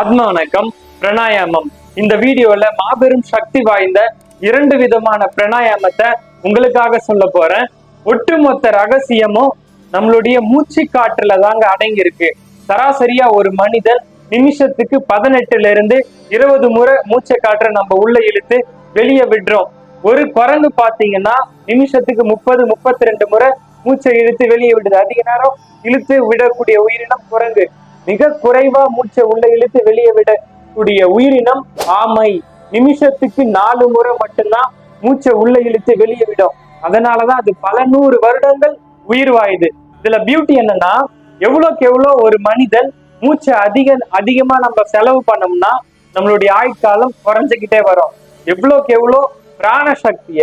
ஆத்ம வணக்கம் இந்த வீடியோல மாபெரும் சக்தி வாய்ந்த இரண்டு விதமான பிரணாயாமத்தை உங்களுக்காக சொல்ல போறேன். ஒட்டுமொத்த ரகசியமும் நம்மளுடைய மூச்சு காற்றுல தாங்க அடங்கியிருக்கு. சராசரியா ஒரு மனிதன் நிமிஷத்துக்கு பதினெட்டுல இருந்து இருபது முறை மூச்சை காற்றை நம்ம உள்ள இழுத்து வெளியே விடுறோம். ஒரு குரங்கு பாத்தீங்கன்னா நிமிஷத்துக்கு முப்பது முப்பத்தி ரெண்டு முறை மூச்சை இழுத்து வெளியே விடுது. அதிக நேரம் இழுத்து விடக்கூடிய உயிரினம் குரங்கு. மிக குறைவா மூச்சை உள்ள இழுத்து வெளியே விடக்கூடிய உயிரினம் ஆமை. நிமிஷத்துக்கு நாலு முறை மட்டும்தான் மூச்சை உள்ள இழுத்து வெளியே விடும். அதனாலதான் அது பல நூறு வருடங்கள் உயிர் வாயுது. இதுல பியூட்டி என்னன்னா எவ்வளவுக்கு எவ்வளவு ஒரு மனிதன் மூச்சை அதிக அதிகமா நம்ம செலவு பண்ணோம்னா நம்மளுடைய ஆயுட்காலம் குறைஞ்சுக்கிட்டே வரும். எவ்வளவுக்கு எவ்வளோ பிராண சக்திய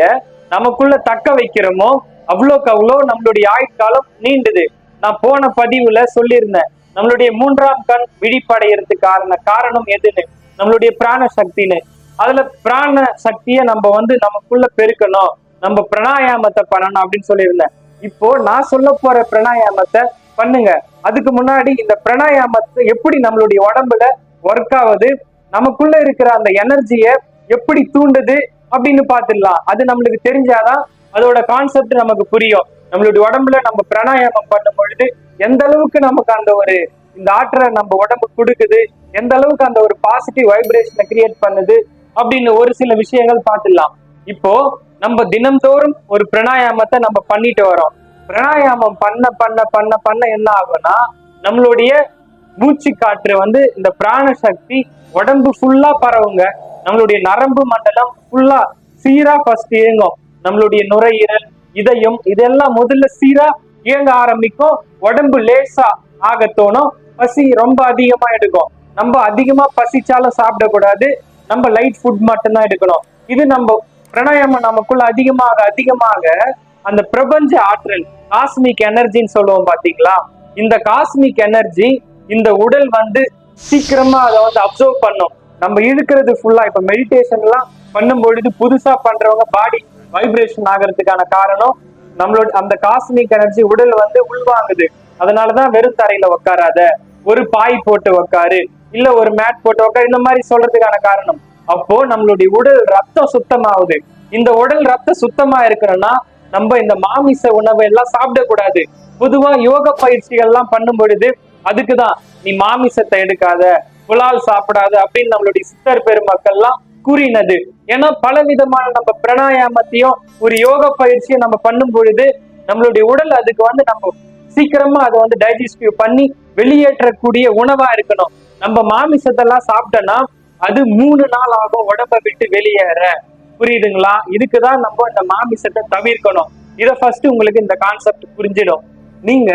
நமக்குள்ள தக்க வைக்கிறோமோ அவ்வளோக்கு அவ்வளோ நம்மளுடைய ஆயுட்காலம் நீண்டுது. நான் போன பதிவுல சொல்லியிருந்தேன் நம்மளுடைய மூன்றாம் கண் விழிப்படைகிறதுக்கான காரணம் எதுன்னு? நம்மளுடைய பிராண சக்தின்னு அதுல பிராண சக்தியை நம்ம வந்து நமக்குள்ள பெருக்கணும். நம்ம பிராணாயாமத்தை பண்ணணும் அப்படின்னு சொல்லியிருந்தேன். இப்போ நான் சொல்ல போற பிராணாயாமத்தை பண்ணுங்க. அதுக்கு முன்னாடி இந்த பிராணாயாமத்தை எப்படி நம்மளுடைய உடம்புல ஒர்க் ஆகுது நமக்குள்ள இருக்கிற அந்த எனர்ஜியை எப்படி தூண்டுது அப்படின்னு பார்த்துடலாம். அது நம்மளுக்கு தெரிஞ்சாதான் அதோட கான்செப்ட் நமக்கு புரியும். நம்மளுடைய உடம்புல நம்ம பிராணாயாமம் பண்ணும் பொழுது எந்த அளவுக்கு நமக்கு அந்த ஒரு இந்த ஆற்றலை நம்ம உடம்பு கொடுக்குது எந்த அளவுக்கு அந்த ஒரு பாசிட்டிவ் வைப்ரேஷனை கிரியேட் பண்ணுது அப்படின்னு ஒரு சில விஷயங்கள் பார்த்துடலாம். இப்போ நம்ம தினம்தோறும் ஒரு பிராணாயாமத்தை நம்ம பண்ணிட்டு வரோம். பிராணாயாமம் பண்ண பண்ண பண்ண பண்ண என்ன ஆகும்னா நம்மளுடைய மூச்சு காற்று வந்து இந்த பிராண சக்தி உடம்பு ஃபுல்லா பரவுங்க. நம்மளுடைய நரம்பு மண்டலம் ஃபுல்லா சீரா ஃபர்ஸ்ட் இயங்கும். நம்மளுடைய நுரையீரல் இதயம் இதெல்லாம் முதல்ல சீரா இயங்க ஆரம்பிக்கும். உடம்பு லேசா ஆக தோணும் பசி ரொம்ப அதிகமா எடுக்கும். நம்ம அதிகமா பசிச்சாலும் சாப்பிடக்கூடாது. நம்ம லைட் ஃபுட் மட்டும்தான் எடுக்கணும். இது நம்ம பிராணாயாமம் நமக்குள்ள அதிகமாக அதிகமாக அந்த பிரபஞ்ச ஆற்றல் காஸ்மிக் எனர்ஜின்னு சொல்லுவோம் பாத்தீங்களா? இந்த காஸ்மிக் எனர்ஜி இந்த உடல் வந்து சீக்கிரமா அதை வந்து அப்சர்வ் பண்ணும். நம்ம இழுக்கிறது ஃபுல்லா இப்ப மெடிடேஷன் எல்லாம் பண்ணும் பொழுது புதுசா பண்றவங்க பாடி வைப்ரேஷன் ஆகிறதுக்கான காரணம் நம்மளோட அந்த காஸ்மிக் எனர்ஜி உடல் வந்து உள்வாங்குது. அதனாலதான் வெறும் தரையில உட்காராத ஒரு பாய் போட்டு உட்காரு இல்ல ஒரு மேட் போட்டு உக்காரு இந்த மாதிரி சொல்றதுக்கான காரணம். அப்போ நம்மளுடைய உடல் ரத்தம் சுத்தமாகுது. இந்த உடல் ரத்தம் சுத்தமா இருக்கணும்னா நம்ம இந்த மாமிச உணவை எல்லாம் சாப்பிடக்கூடாது. பொதுவா யோக பயிற்சிகள் எல்லாம் பண்ணும் பொழுது அதுக்குதான் நீ மாமிசத்தை எடுக்காத புலால் சாப்பிடாத அப்படின்னு நம்மளுடைய சித்தர் பெருமக்கள்லாம் கூறினது. ஏன்னா பல விதமான நம்ம பிராணாயாமத்தையும் ஒரு யோக பயிற்சியும் நம்ம பண்ணும் பொழுது நம்மளுடைய உடல் அதுக்கு வந்து நம்ம சீக்கிரமா அதை வந்து டைஜஸ்டிவ் பண்ணி வெளியேற்றக்கூடிய உணவா இருக்கணும். நம்ம மாமிசத்தெல்லாம் சாப்பிட்டோம்னா அது மூணு நாள் ஆகும் உடம்ப விட்டு வெளியேற. புரியுதுங்களா? இதுக்குதான் நம்ம இந்த மாமிசத்தை தவிர்க்கணும். இதை ஃபர்ஸ்ட் உங்களுக்கு இந்த கான்செப்ட் புரிஞ்சிடும். நீங்க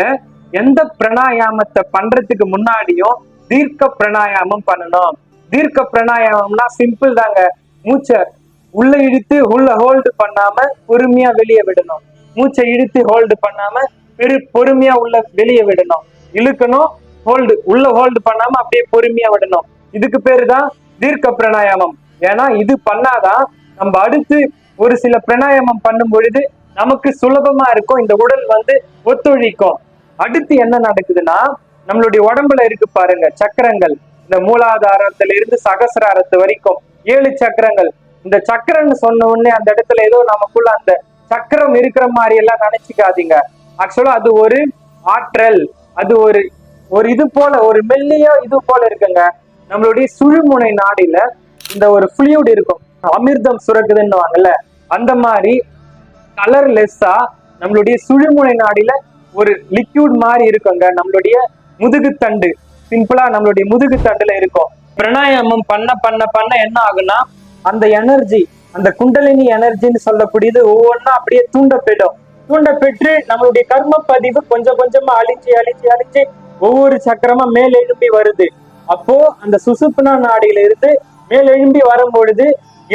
எந்த பிராணாயாமத்தை பண்றதுக்கு முன்னாடியும் தீர்க்க பிராணாயாமம் பண்ணணும். தீர்க்க பிராணாயாமம்னா சிம்பிள் தாங்க. மூச்சை உள்ள இழுத்து உள்ள ஹோல்டு பண்ணாம பொறுமையா வெளியே விடணும். மூச்சை இழுத்து ஹோல்டு பண்ணாம பெரு பொறுமையா உள்ள வெளியே விடணும். இழுக்கணும் ஹோல்டு உள்ள ஹோல்டு பண்ணாம அப்படியே பொறுமையா விடணும். இதுக்கு பேரு தான் தீர்க்க பிராணாயாமம் ஏன்னா இது பண்ணாதான் நம்ம அடுத்து ஒரு சில பிராணாயாமம் பண்ணும் பொழுது நமக்கு சுலபமா இருக்கும். இந்த உடல் வந்து ஒத்துழைக்கும். அடுத்து என்ன நடக்குதுன்னா நம்மளுடைய உடம்புல இருக்கு பாருங்க சக்கரங்கள். இந்த மூலாதாரத்திலிருந்து சகசிராரத்து வரைக்கும் ஏழு சக்கரங்கள். இந்த சக்கரம்னு சொன்ன உடனே அந்த இடத்துல ஏதோ நமக்குள்ள அந்த சக்கரம் இருக்கிற மாதிரி எல்லாம் நினைச்சுக்காதீங்க ஆக்சுவலா அது ஒரு ஆற்றல். அது ஒரு ஒரு இது போல ஒரு மெல்லிய இது போல இருக்குங்க. நம்மளுடைய சுழுமுனை நாடில இந்த ஒரு ஃப்ளூயிட் இருக்கும். அமிர்தம் சுரக்குதுன்னுவாங்கல்ல அந்த மாதிரி கலர்லெஸ்ஸா நம்மளுடைய சுழுமுனை நாடில ஒரு லிக்யூட் மாதிரி இருக்குங்க. நம்மளுடைய முதுகுத்தண்டு. சிம்பிளா நம்மளுடைய முதுகு தண்டுல இருக்கும். பிரணாயாமம் பண்ண பண்ண பண்ண என்ன ஆகும்னா அந்த எனர்ஜி அந்த குண்டலினி எனர்ஜின்னு சொல்லக்கூடியது ஒவ்வொன்றா அப்படியே தூண்டப்படும். தூண்டப்பெற்று நம்மளுடைய கர்ம பதிவு கொஞ்சம் கொஞ்சமா அழிச்சு அழிச்சு அழிச்சு ஒவ்வொரு சக்கரமா மேல் எழும்பி வருது. அப்போ அந்த சுசுப்னா நாடியில இருந்து மேல் எழும்பி வரும்பொழுது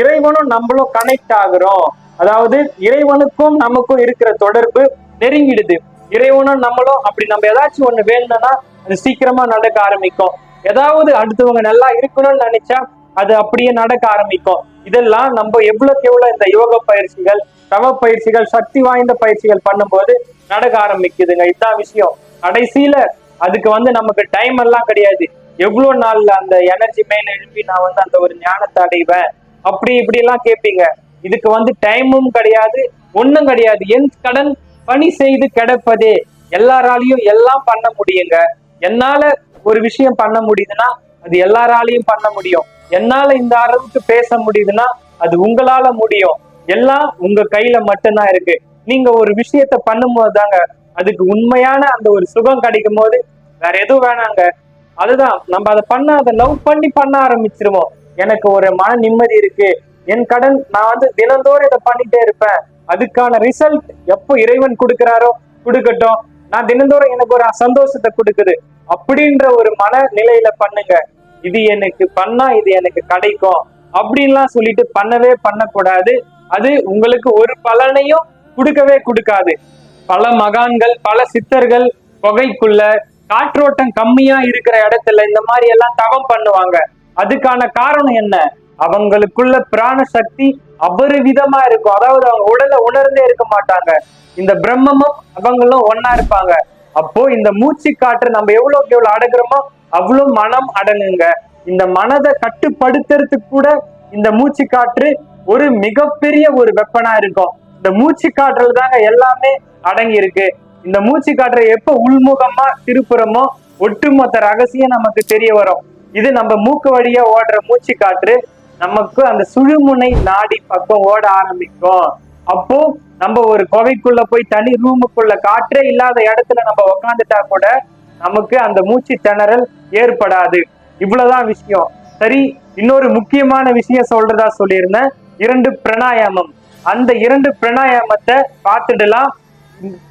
இறைவனும் நம்மளும் கனெக்ட் ஆகுறோம். அதாவது இறைவனுக்கும் நமக்கும் இருக்கிற தொடர்பு நெருங்கிடுது. இறைவனும் நம்மளும் அப்படி நம்ம ஏதாச்சும் ஒண்ணு வேணும்னா அது சீக்கிரமா நடக்க ஆரம்பிக்கும். ஏதாவது அடுத்தவங்க நல்லா இருக்கணும்னு நினைச்சா அது அப்படியே நடக்க ஆரம்பிக்கும். இதெல்லாம் நம்ம எவ்வளவுக்கு எவ்வளவு இந்த யோக பயிற்சிகள் தவ பயிற்சிகள் சக்தி வாய்ந்த பயிற்சிகள் பண்ணும்போது நடக்க ஆரம்பிக்குதுங்க. இதுதான் விஷயம். கடைசியில அதுக்கு வந்து நமக்கு டைம் எல்லாம் கிடையாது. எவ்வளவு நாள்ல அந்த எனர்ஜி மேல எழுப்பி நான் வந்து அந்த ஒரு ஞானத்தை அடைவேன்? அப்படி இப்படி எல்லாம் கேட்பீங்க. இதுக்கு வந்து டைமும் கிடையாது ஒண்ணும் கிடையாது. என் கடன் பணி செய்து கிடப்பதே எல்லாராலையும் எல்லாம் பண்ண முடியுங்க. என்னால ஒரு விஷயம் பண்ண முடியுதுன்னா அது எல்லாராலையும் பண்ண முடியும். என்னால இந்த அளவுக்கு பேச முடியுதுன்னா அது உங்களால முடியும். எல்லாம் உங்க கையில மட்டும்தான் இருக்கு. நீங்க ஒரு விஷயத்த பண்ணும்போது தாங்க அதுக்கு உண்மையான அந்த ஒரு சுகம் கிடைக்கும் போது வேற எதுவும் வேணாங்க. அதுதான் நம்ம அதை பண்ண அதை லவ் பண்ணி பண்ண ஆரம்பிச்சிருவோம். எனக்கு ஒரு மன நிம்மதி இருக்கு. என் கடன் நான் வந்து தினந்தோறும் இதை பண்ணிட்டே இருப்பேன். அதுக்கான ரிசல்ட் எப்போ இறைவன் கொடுக்கிறாரோ கொடுக்கட்டும். நான் தினந்தோறும் எனக்கு ஒரு சந்தோஷத்தை கொடுக்குது. அப்படின்ற ஒரு மன நிலையில பண்ணுங்க. இது எனக்கு பண்ணா இது எனக்கு கிடைக்கும். அப்படின்லாம் சொல்லிட்டு பண்ணவே பண்ணக்கூடாது. அது உங்களுக்கு ஒரு பலனையும் கொடுக்கவே கொடுக்காது. பல மகான்கள் பல சித்தர்கள் புகைக்குள்ள காற்றோட்டம் கம்மியா இருக்கிற இடத்துல இந்த மாதிரி எல்லாம் தவம் பண்ணுவாங்க. அதுக்கான காரணம் என்ன? அவங்களுக்குள்ள பிராண சக்தி அபரிவிதமா இருக்கும். அதாவது அவங்க உடலை உணர்ந்தே இருக்க மாட்டாங்க. இந்த பிரம்மமும் அவங்களும் ஒன்னா இருப்பாங்க. அப்போ இந்த மூச்சு காற்று நம்ம எவ்வளவுக்கு எவ்வளவு அடங்குறோமோ அவ்வளவு மனம் அடங்குங்க. இந்த மனதை கட்டுப்படுத்துறதுக்கு கூட இந்த மூச்சு காற்று ஒரு மிகப்பெரிய ஒரு வெப்பனா இருக்கும். இந்த மூச்சு காற்றுல தாங்க எல்லாமே அடங்கி இருக்கு இந்த மூச்சு காற்றை எப்ப உள்முகமா திருப்புறமோ ஒட்டுமொத்த ரகசியம் நமக்கு தெரிய வரும். இது நம்ம மூக்கு வழியா ஓடுற மூச்சு காற்று. நமக்கு அந்த சுழுமுனை நாடி பக்கம் ஓட ஆரம்பிக்கும். அப்போ நம்ம ஒரு குகைக்குள்ள போய் தனி ரூமுக்குள்ள காற்றே இல்லாத இடத்துல நம்ம உக்காந்துட்டா கூட நமக்கு அந்த மூச்சு திணறல் ஏற்படாது. இவ்வளவுதான் விஷயம். சரி இன்னொரு முக்கியமான விஷயம் சொல்றதா சொல்லியிருந்தேன். இரண்டு பிரணாயாமம். அந்த இரண்டு பிரணாயாமத்தை பார்த்துடலாம்.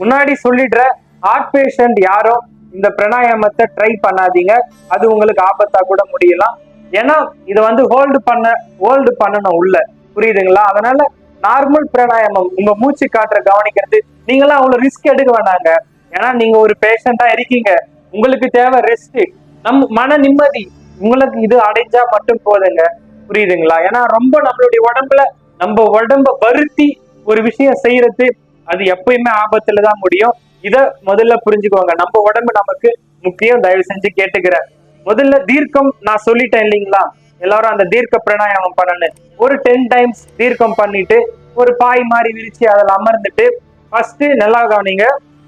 முன்னாடி சொல்லிடுற ஹார்ட் பேஷண்ட் யாரும் இந்த பிரணாயாமத்தை ட்ரை பண்ணாதீங்க. அது உங்களுக்கு ஆபத்தா கூட முடியலாம். ஏன்னா இதை வந்து ஹோல்டு பண்ண ஹோல்டு பண்ணணும் உள்ள. புரியுதுங்களா? அதனால நார்மல் பிராணாயாமம் உங்க மூச்சு காற்ற கவனிக்கிறது நீங்களாம் அவ்வளவு ரிஸ்க் எடுக்க வேணாங்க ஏன்னா நீங்க ஒரு பேஷண்டா இருக்கீங்க. உங்களுக்கு தேவை ரெஸ்ட் நம் மன நிம்மதி. உங்களுக்கு இது அடைஞ்சா மட்டும் போதுங்க. புரியுதுங்களா? ஏன்னா ரொம்ப நம்மளுடைய உடம்புல நம்ம உடம்ப வருத்தி ஒரு விஷயம் செய்யறது அது எப்பயுமே ஆபத்துல தான் முடியும். இத முதல்ல புரிஞ்சுக்கோங்க. நம்ம உடம்பு நமக்கு முக்கியம். தயவு செஞ்சு கேட்டுக்கிறேன். முதல்ல தீர்க்கம் நான் சொல்லிட்டேன் இல்லைங்களா? எல்லாரும் அந்த தீர்க்க பிராணாயாமம் பண்ணனு ஒரு டென் டைம்ஸ் தீர்க்கம் பண்ணிட்டு ஒரு பாய் மாதிரி விரிச்சு அதில் அமர்ந்துட்டு ஃபர்ஸ்ட் நல்லா கவனிங்க.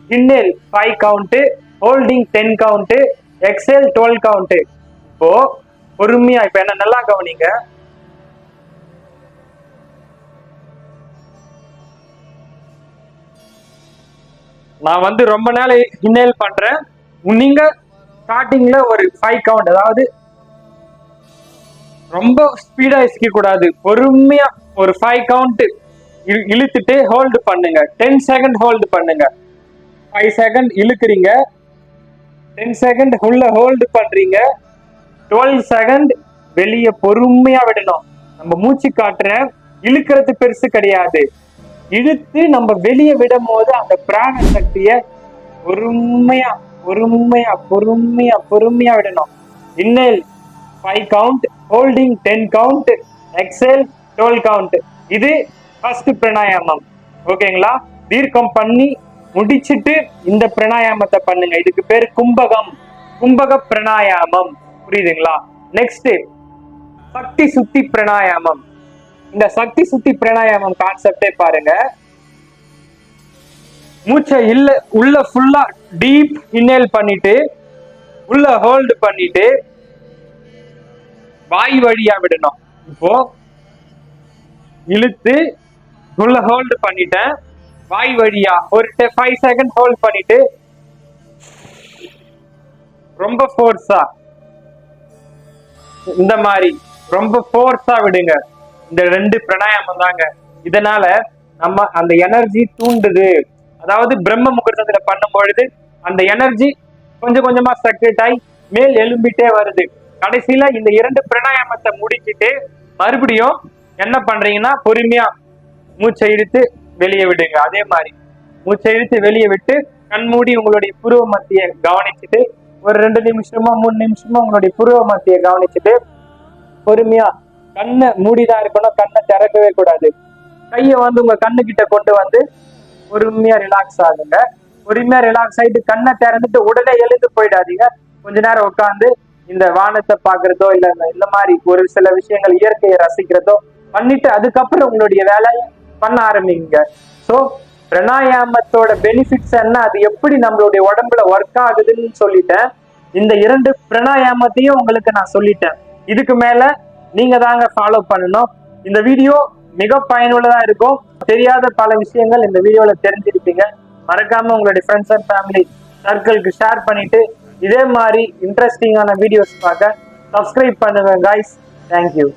Inhale five count holding ten count exhale twelve count இப்போ பொறுமையா இப்ப என்ன நல்லா கவனிங்க. நான் வந்து ரொம்ப நாள் இன்னேல் பண்றேன். நீங்க ஸ்டார்டிங்ல ஒரு ஃபைவ் கவுண்ட் அதாவது ரொம்ப ஸ்பீடா இசிக்க கூடாது பொறுமையா ஒரு ஃபைவ் கவுண்ட் இழுத்துட்டு ஹோல்டு பண்ணுங்க. டென் செகண்ட் ஹோல்டு பண்ணுங்க. ஃபைவ் செகண்ட் இழுக்கிறீங்க. டென் செகண்ட் உள்ள ஹோல்டு பண்றீங்க. டுவெல் செகண்ட் வெளியே பொறுமையா விடணும். நம்ம மூச்சு காட்டுற இழுக்கிறது பெருசு கிடையாது. இழுத்து நம்ம வெளியே விடும் போது அந்த பிராண சக்தியை பொறுமையா பொறுமையா பொறுமையா பொறுமையா விடணும். Inhale five count holding ten count exhale twelve count இது ஃபர்ஸ்ட் பிரணாயாமம். ஓகேங்களா தீர்க்கம் பண்ணி முடிச்சிட்டு இந்த பிரணாயாமத்தை பண்ணுங்க. இதுக்கு பேர் கும்பகம். கும்பக பிரணாயாமம். புரியுதுங்களா? நெக்ஸ்ட் சக்தி சுத்தி பிரணாயாமம். இந்த சக்தி சுத்தி பிரணாயாமம் கான்செப்டே பாருங்க. மூச்சை இல்ல உள்ள ஃபுல்லா டீப் இன்னேல் பண்ணிட்டு உள்ள ஹோல்டு பண்ணிட்டு வாய் வழியா விடணும். இப்போ இழுத்து உள்ள ஹோல்டு பண்ணிட்டேன். வாய் வழியா ஒரு ஃபைவ் செகண்ட் ஹோல்ட் பண்ணிட்டு ரொம்ப ஃபோர்ஸா இந்த மாதிரி ரொம்ப ஃபோர்ஸா விடுங்க. இந்த ரெண்டு பிராணாயாமம் தாங்க. இதனால நம்ம அந்த எனர்ஜி தூண்டுது. அதாவது பிரம்ம முகூர்த்தத்துல பண்ணும் பொழுது அந்த எனர்ஜி கொஞ்சம் கொஞ்சமா சக்ரேட் ஆகி மேல் எழும்பிட்டே வருது. கடைசியில இந்த இரண்டு பிரணாயாமத்தை முடிச்சிட்டு மறுபடியும் என்ன பண்றீங்கன்னா பொறுமையா மூச்சை இழுத்து வெளியே விடுங்க. அதே மாதிரி மூச்சை இழுத்து வெளியே விட்டு கண் மூடி உங்களுடைய புருவ மத்திய கவனிச்சுட்டு ஒரு ரெண்டு நிமிஷமோ மூணு நிமிஷமோ உங்களுடைய புருவ மத்திய கவனிச்சுட்டு பொறுமையா கண்ணை மூடிதான் இருக்கணும் கண்ணை திறக்கவே கூடாது. கையை வந்து உங்க கண்ணு கிட்ட கொண்டு வந்து பொறுமையா ரிலாக்ஸ் ஆகுங்க. பொறுமையா ரிலாக்ஸ் ஆயிட்டு கண்ணை திறந்துட்டு உடனே எழுந்து போயிடாதீங்க. கொஞ்ச நேரம் உட்காந்து இந்த வானத்தை பாக்குறதோ இல்ல இந்த- மாதிரி ஒரு சில விஷயங்கள் இயற்கையை ரசிக்கிறதோ பண்ணிட்டு அதுக்கப்புறம் உங்களுடைய வேலையை பண்ண ஆரம்பிங்க. சோ பிரணாயாமத்தோட பெனிஃபிட்ஸ் என்ன? அது எப்படி நம்மளுடைய உடம்புல ஒர்க் ஆகுதுன்னு சொல்லிட்டேன். இந்த இரண்டு பிரணாயாமத்தையும் உங்களுக்கு நான் சொல்லிட்டேன். இதுக்கு மேல நீங்க தாங்க ஃபாலோ பண்ணணும். இந்த வீடியோ மிக பயனுள்ளதா இருக்கும். தெரியாத பல விஷயங்கள் இந்த வீடியோல தெரிஞ்சிருப்பீங்க. மறக்காம உங்களுடைய ஃப்ரெண்ட்ஸ் அண்ட் ஃபேமிலி சர்க்கிளுக்கு ஷேர் பண்ணிட்டு இதே மாதிரி இன்ட்ரெஸ்டிங்கான வீடியோஸ் பார்க்க சப்ஸ்கிரைப் பண்ணுங்க காய்ஸ் தேங்க்யூ